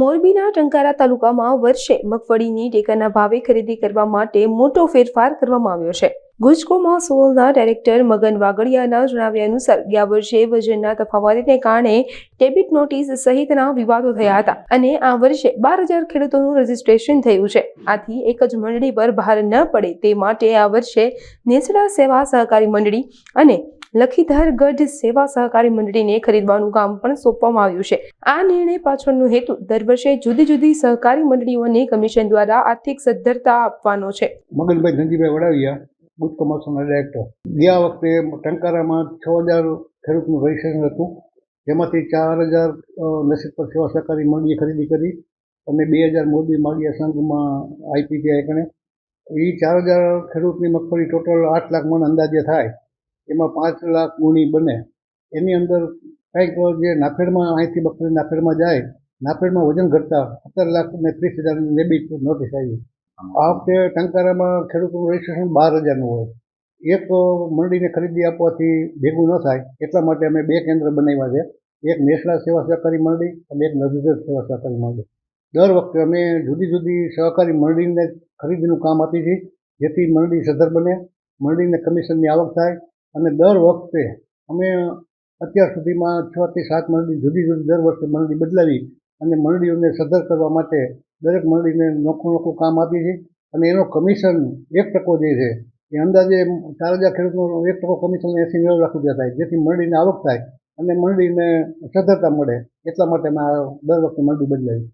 મોરબીના ટંકારા તાલુકામાં વર્ષે મગફળીની ટેકાના ભાવે ખરીદી કરવા માટે મોટો ફેરફાર કરવામાં આવ્યો છે. ગુજકોમાં સોલના ડાયરેક્ટર મગન વાગડિયાના જણાવ્યા અનુસાર, ગયા વર્ષે વજનના તફાવતને કારણે ડેબિટ નોટિસ સહિતના વિવાદો થયા હતા અને આ વર્ષે બાર હજાર ખેડૂતોનું રજીસ્ટ્રેશન થયું છે. આથી એક જ મંડળી પર ભાર ન પડે તે માટે આ વર્ષે નેસડા સેવા સહકારી મંડળી અને લખીધર ગઢ સેવા સહકારી મંડળીને ખરીદવાનું કામ પણ સોંપવામાં આવ્યું છે. આ નિર્ણય પાછળનો હેતુ દર વર્ષે જુદી જુદી સહકારી મંડળીઓને કમિશન દ્વારા આર્થિક સદ્ધરતા આપવાનો છે. મગનભાઈ ધનજીભાઈ વડાવિયા, બુથ કમર્સના ડાયરેક્ટર. ગયા વખતે ટંકારામાં છ હજાર ખેડૂતનું રજીસ્ટ્રેશન હતું. જેમાંથી ચાર હજાર નસીબ પર સેવા સહકારી મંડળીએ ખરીદી કરી અને બે હજાર મોરબી માળિયા સંઘમાં આઈપીટીઆઈ કણે એ ચાર હજાર ખેડૂતની મગફળી ટોટલ આઠ લાખ મણ અંદાજે થાય. એમાં પાંચ લાખ ગુણી બને. એની અંદર કંઈક જે નાફેડમાં, અહીંથી બકરી નાફેડમાં જાય, નાફેડમાં વજન ઘટતા સત્તર લાખ ને ત્રીસ હજારની ડેબિટ નોટિસ આવી. આ વખતે ટંકારામાં ખેડૂતોનું રજીસ્ટ્રેશન બાર હજારનું હોય. એક મંડીને ખરીદી આપવાથી ભેગું ન થાય, એટલા માટે અમે બે કેન્દ્ર બનાવ્યા છે. એક નેશનલ સેવા સહકારી મંડળી અને એક નજીક સેવા સહકારી મંડળી દર વખતે અમે જુદી જુદી સહકારી મંડળીને ખરીદીનું કામ આપીએ છીએ, જેથી મંડળી સધર બને મંડળીને કમિશનની આવક થાય અને દર વખતે અમે અત્યાર સુધીમાં છ થી સાત મંડળી જુદી જુદી દર વર્ષે મંડળી બદલાવી અને મંડળીઓને સદ્ધર કરવા માટે દરેક મંડળીને નોખું નોખું કામ આપીએ છીએ. અને એનો કમિશન એક ટકો જે છે, એ અંદાજે ચાર હજાર ખેડૂતનો એક ટકો કમિશન એંસી નેવું લાખ રૂપિયા થાય, જેથી મંડળીને આવક થાય અને મંડળીને સદ્ધરતા મળે એટલા માટે અમે દર વખતે મંડળી બદલાવી.